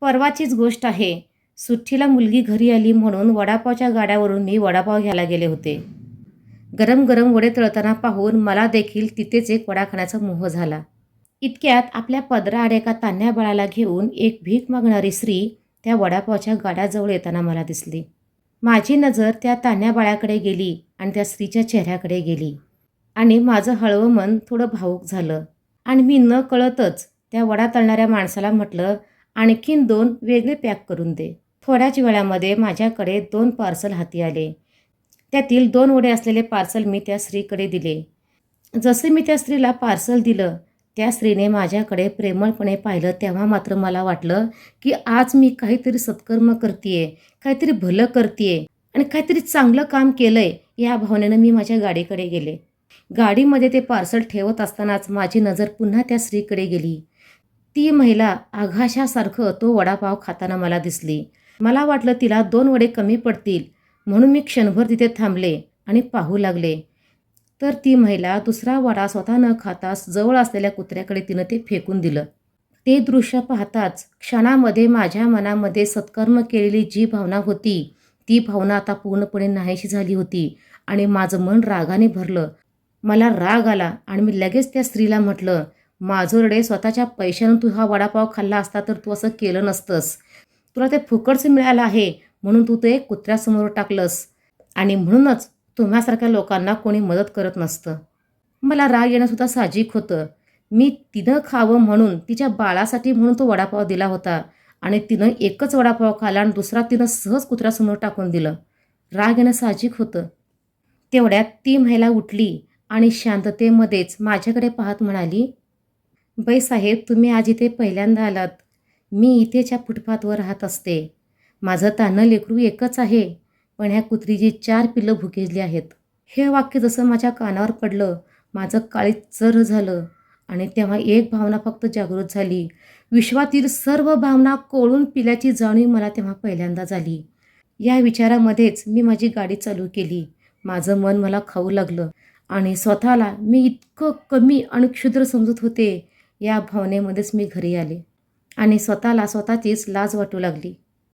परवाचीच गोष्ट आहे. सुट्टीला मुलगी घरी आली म्हणून वडापावच्या गाड्यावरून मी वडापाव घ्यायला गेले होते. गरम गरम वडे तळताना पाहून मला देखील तिथेच एक वडा खाण्याचा मोह झाला. इतक्यात आपल्या पदराआड एका तान्ह्या बाळाला घेऊन एक भीक मागणारी स्त्री त्या वडापावच्या गाड्याजवळ येताना मला दिसली. माझी नजर त्या तान्ह्या बाळाकडे गेली आणि त्या स्त्रीच्या चेहऱ्याकडे गेली. आणि माझं हळवं मन थोडं भावूक झालं. आणि मी न कळतच त्या वडा तळणाऱ्या माणसाला म्हटलं आणखीन दोन वेगळे पॅक करून दे. थोड्याच वेळामध्ये माझ्याकडे दोन पार्सल हाती आले. त्यातील दोन वडे असलेले पार्सल मी त्या स्त्रीकडे दिले. जसे मी त्या स्त्रीला पार्सल दिलं त्या स्त्रीने माझ्याकडे प्रेमळपणे पाहिलं तेव्हा मात्र मला वाटलं की आज मी काहीतरी सत्कर्म करतीये काहीतरी भलं करतीये आणि काहीतरी चांगलं काम केलंय या भावनेनं मी माझ्या गाडीकडे गेले. गाडीमध्ये ते पार्सल ठेवत असतानाच माझी नजर पुन्हा त्या स्त्रीकडे गेली. ती महिला आघाशासारखं तो वडापाव खाताना मला दिसली. मला वाटलं तिला दोन वडे कमी पडतील म्हणून मी क्षणभर तिथे थांबले आणि पाहू लागले. तर ती महिला दुसरा वडा स्वतः न खाताच जवळ असलेल्या कुत्र्याकडे तिनं ते फेकून दिलं. ते दृश्य पाहताच क्षणामध्ये माझ्या मनामध्ये सत्कर्म केलेली जी भावना होती ती भावना आता पूर्णपणे नाहीशी झाली होती आणि माझं मन रागाने भरलं. मला राग आला आणि मी लगेच त्या स्त्रीला म्हटलं माजोरडे स्वतःच्या पैशानं तू हा वडापाव खाल्ला असता तर तू असं केलं नसतंस. तुला ते फुकटचं मिळालं आहे म्हणून तू ते कुत्र्यासमोर टाकलंस. आणि म्हणूनच तुम्हासारख्या लोकांना कोणी मदत करत नसतं. मला राग येणंसुद्धा साहजिक होतं. मी तिनं खावं म्हणून तिच्या बाळासाठी म्हणून तो वडापाव दिला होता. आणि तिनं एकच वडापाव खाला आणि दुसरा तिनं सहज कुत्र्यासमोर टाकून दिलं. राग येणं साहजिक होतं. तेवढ्यात ती महिला उठली आणि शांततेमध्येच माझ्याकडे पाहत म्हणाली बाई साहेब तुम्ही आज इथे पहिल्यांदा आलात. मी इथेच्या फुटपाथवर राहत असते. माझं तानं लेकरू एकच आहे पण ह्या कुत्रीची चार पिल्लं भुकेजली आहेत. हे वाक्य जसं माझ्या कानावर पडलं माझं काळीत चर झालं आणि तेव्हा एक भावना फक्त जागृत झाली. विश्वातील सर्व भावना कोळून पिल्याची जाणीव मला तेव्हा पहिल्यांदा झाली. या विचारामध्येच मी माझी गाडी चालू केली. माझं मन मला खाऊ लागलं आणि स्वतःला मी इतकं कमी आणि क्षुद्र समजत होते. या भावनेमध्येच मी घरी आले आणि स्वतःला स्वतःचीच लाज वाटू लागली.